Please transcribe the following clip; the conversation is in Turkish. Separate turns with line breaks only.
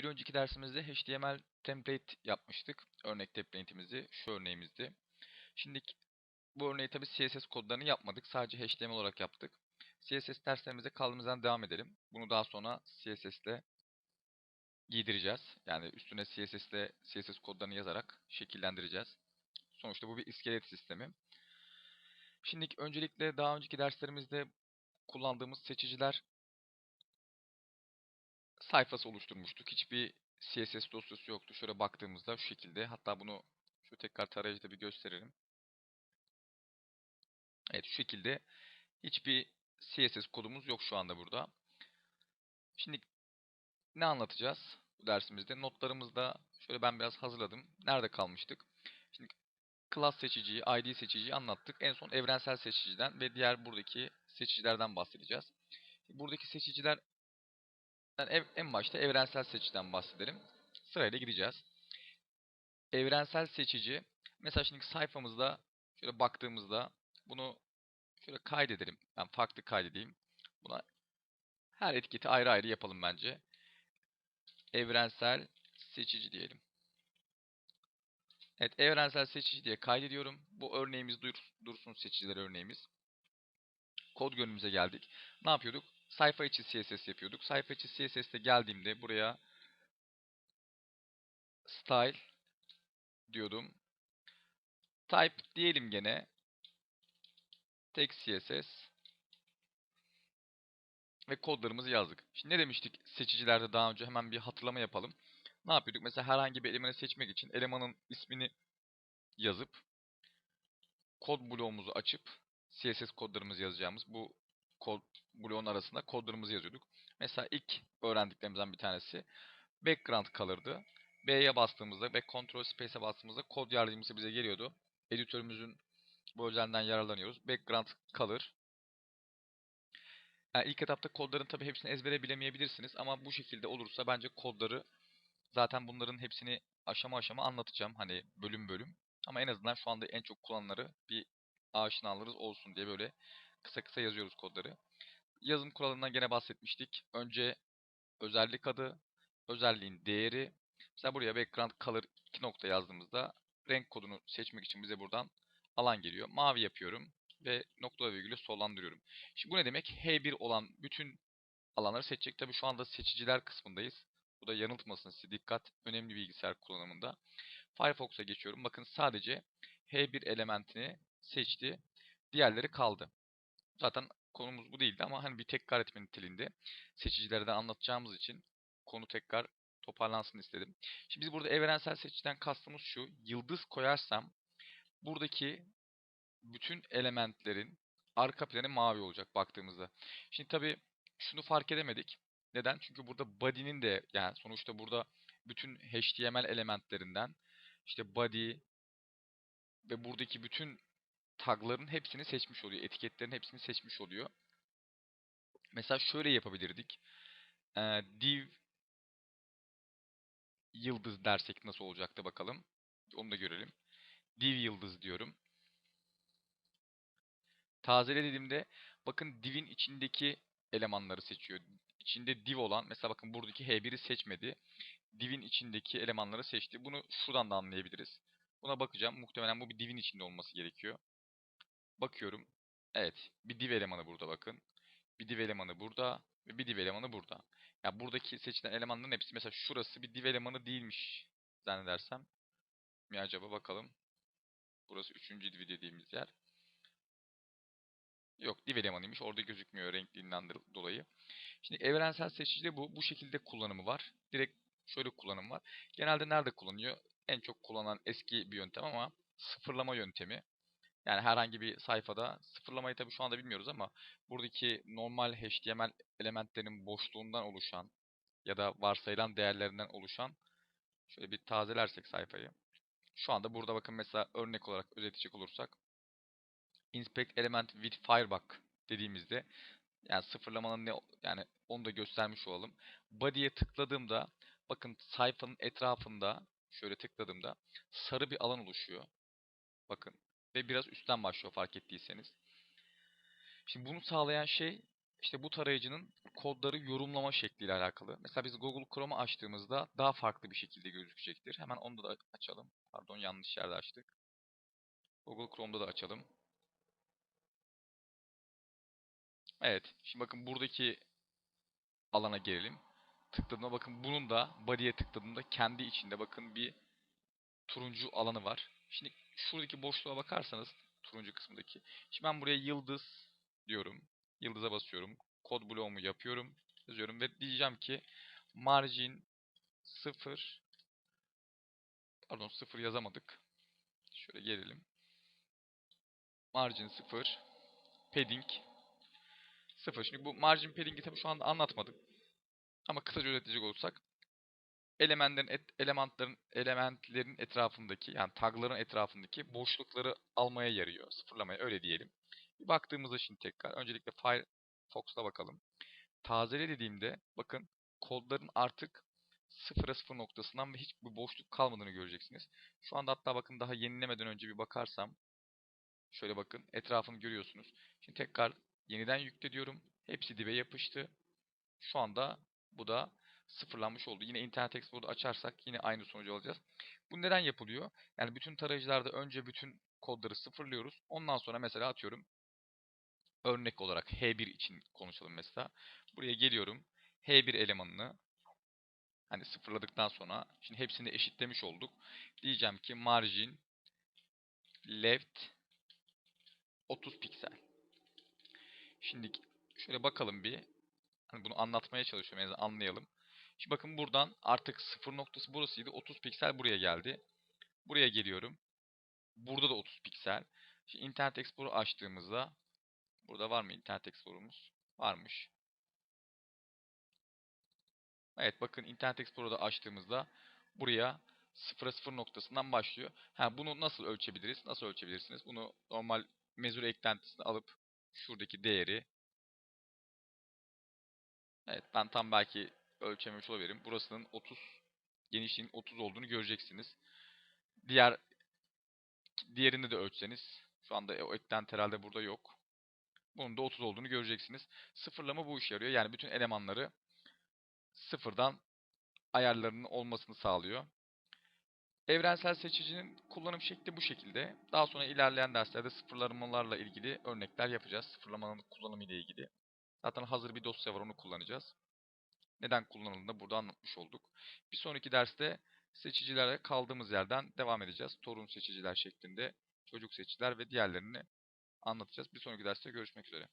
bir önceki dersimizde HTML template yapmıştık. Örnek template'imizi şu örneğimizdi. Şimdi bu örneği tabi CSS kodlarını yapmadık. Sadece HTML olarak yaptık. CSS derslerimize kaldığımız yerden devam edelim. Bunu daha sonra CSS ile giydireceğiz. Yani üstüne CSS ile CSS kodlarını yazarak şekillendireceğiz. Sonuçta bu bir iskelet sistemi. Şimdi öncelikle daha önceki derslerimizde kullandığımız seçiciler sayfası oluşturmuştuk. Hiçbir CSS dosyası yoktu. Şöyle baktığımızda şu şekilde. Hatta bunu şu tekrar tarayıcıda bir gösterelim. Evet şu şekilde hiçbir CSS kodumuz yok şu anda burada. Şimdi ne anlatacağız bu dersimizde? Notlarımızda şöyle ben biraz hazırladım. Nerede kalmıştık? Şimdi class seçiciyi, ID seçiciyi anlattık. En son evrensel seçiciden ve diğer buradaki seçicilerden bahsedeceğiz. Buradaki seçiciler ev, en başta evrensel seçiciden bahsedelim. Sırayla gideceğiz. Evrensel seçici, mesela şimdi sayfamızda şöyle baktığımızda bunu şöyle kaydedelim. Ben farklı kaydedeyim. Buna her etiketi ayrı ayrı yapalım bence. Evrensel seçici diyelim. Evet, evrensel seçici diye kaydediyorum. Bu örneğimiz dursun seçiciler örneğimiz. Kod görünümüze geldik. Ne yapıyorduk? Sayfa içi CSS yapıyorduk. Sayfa içi CSS'te geldiğimde buraya style diyordum. Type diyelim gene. Text CSS ve kodlarımızı yazdık. Şimdi ne demiştik seçicilerde daha önce hemen bir hatırlama yapalım. Ne yapıyorduk? Mesela herhangi bir elemanı seçmek için elemanın ismini yazıp kod bloğumuzu açıp CSS kodlarımızı yazacağımız bu kod bloğun arasında kodlarımızı yazıyorduk. Mesela ilk öğrendiklerimizden bir tanesi background kalırdı. B'ye bastığımızda ve Ctrl Space'e bastığımızda kod yardımcısı bize geliyordu. Editörümüzün bu özelliğinden yararlanıyoruz. Background kalır. Yani ilk etapta kodların tabi hepsini ezbere bilemeyebilirsiniz ama bu şekilde olursa bence kodları zaten bunların hepsini aşama aşama anlatacağım. Hani bölüm bölüm. Ama en azından şu anda en çok kullananları bir aşinalığınız olsun diye böyle kısa kısa yazıyoruz kodları. Yazım kuralından gene bahsetmiştik. Önce özellik adı, özelliğin değeri. Mesela buraya background color 2 nokta yazdığımızda renk kodunu seçmek için bize buradan alan geliyor. Mavi yapıyorum ve nokta virgülü sollandırıyorum. Şimdi bu ne demek? H1 olan bütün alanları seçecek. Tabii şu anda seçiciler kısmındayız. Bu da yanıltmasın size. Dikkat önemli bilgisayar kullanımında. Firefox'a geçiyorum. Bakın sadece H1 elementini seçti. Diğerleri kaldı. Zaten konumuz bu değildi ama hani bir tekrar etme niteliğinde seçicilerden anlatacağımız için konu tekrar toparlansın istedim. Şimdi biz burada evrensel seçiciden kastımız şu. Yıldız koyarsam buradaki bütün elementlerin arka planı mavi olacak baktığımızda. Şimdi tabii şunu fark edemedik. Neden? Çünkü burada body'nin de yani sonuçta burada bütün HTML elementlerinden işte body ve buradaki bütün tagların hepsini seçmiş oluyor. Etiketlerin hepsini seçmiş oluyor. Mesela şöyle yapabilirdik. Ee, div yıldız dersek nasıl olacaktı bakalım. Onu da görelim. Div yıldız diyorum. Tazele dediğimde bakın divin içindeki elemanları seçiyor. İçinde div olan mesela bakın buradaki H1'i seçmedi. Divin içindeki elemanları seçti. Bunu şuradan da anlayabiliriz. Buna bakacağım. Muhtemelen bu bir divin içinde olması gerekiyor. Bakıyorum. Evet. Bir div elemanı burada bakın. Bir div elemanı burada. Ve bir div elemanı burada. Ya yani buradaki seçilen elemanların hepsi mesela şurası bir div elemanı değilmiş zannedersem. Mi acaba bakalım. Burası üçüncü div dediğimiz yer. Yok div elemanıymış. Orada gözükmüyor renkliğinden dolayı. Şimdi evrensel seçicide bu. Bu şekilde kullanımı var. Direkt şöyle kullanım var. Genelde nerede kullanıyor? En çok kullanılan eski bir yöntem ama sıfırlama yöntemi. Yani herhangi bir sayfada sıfırlamayı tabii şu anda bilmiyoruz ama buradaki normal HTML elementlerinin boşluğundan oluşan ya da varsayılan değerlerinden oluşan şöyle bir tazelersek sayfayı. Şu anda burada bakın mesela örnek olarak özetecek olursak inspect element with firebug dediğimizde yani sıfırlamanın ne yani onu da göstermiş olalım. Body'ye tıkladığımda bakın sayfanın etrafında şöyle tıkladığımda sarı bir alan oluşuyor. Bakın ve biraz üstten başlıyor fark ettiyseniz. Şimdi bunu sağlayan şey işte bu tarayıcının kodları yorumlama şekliyle alakalı. Mesela biz Google Chrome'u açtığımızda daha farklı bir şekilde gözükecektir. Hemen onu da açalım. Pardon yanlış yerde açtık. Google Chrome'da da açalım. Evet. Şimdi bakın buradaki alana gelelim. Tıkladığımda bakın bunun da body'ye tıkladığımda kendi içinde bakın bir turuncu alanı var. Şimdi şuradaki boşluğa bakarsanız turuncu kısmındaki. Şimdi ben buraya yıldız diyorum. Yıldıza basıyorum. Kod bloğumu yapıyorum. Yazıyorum ve diyeceğim ki margin 0 pardon 0 yazamadık. Şöyle gelelim. Margin 0 padding 0. Şimdi bu margin padding'i tabii şu anda anlatmadık. Ama kısaca özetleyecek olursak elementlerin et, elementlerin elementlerin etrafındaki yani tagların etrafındaki boşlukları almaya yarıyor. Sıfırlamaya öyle diyelim. Bir baktığımızda şimdi tekrar öncelikle Firefox'ta bakalım. Tazele dediğimde bakın kodların artık sıfıra sıfır noktasından ve hiçbir boşluk kalmadığını göreceksiniz. Şu anda hatta bakın daha yenilemeden önce bir bakarsam şöyle bakın etrafını görüyorsunuz. Şimdi tekrar yeniden yükle diyorum. Hepsi dibe yapıştı. Şu anda bu da sıfırlanmış oldu. Yine Internet Explorer'ı açarsak yine aynı sonucu alacağız. Bu neden yapılıyor? Yani bütün tarayıcılarda önce bütün kodları sıfırlıyoruz. Ondan sonra mesela atıyorum örnek olarak H1 için konuşalım mesela. Buraya geliyorum. H1 elemanını hani sıfırladıktan sonra şimdi hepsini eşitlemiş olduk. Diyeceğim ki margin left 30 piksel. Şimdi şöyle bakalım bir. Hani bunu anlatmaya çalışıyorum. En anlayalım. Şimdi bakın buradan artık sıfır noktası burasıydı. 30 piksel buraya geldi. Buraya geliyorum. Burada da 30 piksel. Şimdi Internet Explorer açtığımızda burada var mı Internet Explorer'umuz? Varmış. Evet bakın Internet Explorer'da açtığımızda buraya 0'a 0 noktasından başlıyor. Ha, bunu nasıl ölçebiliriz? Nasıl ölçebilirsiniz? Bunu normal mezur eklentisini alıp şuradaki değeri Evet ben tam belki ölçememiş olabilirim. Burasının 30 genişliğin 30 olduğunu göreceksiniz. Diğer diğerini de ölçseniz şu anda o eklenti herhalde burada yok. Bunun da 30 olduğunu göreceksiniz. Sıfırlama bu işe yarıyor. Yani bütün elemanları sıfırdan ayarlarının olmasını sağlıyor. Evrensel seçicinin kullanım şekli bu şekilde. Daha sonra ilerleyen derslerde sıfırlamalarla ilgili örnekler yapacağız. Sıfırlamanın kullanımı ile ilgili. Zaten hazır bir dosya var onu kullanacağız. Neden kullanıldığını burada anlatmış olduk. Bir sonraki derste seçicilere kaldığımız yerden devam edeceğiz. Torun seçiciler şeklinde çocuk seçiciler ve diğerlerini anlatacağız. Bir sonraki derste görüşmek üzere.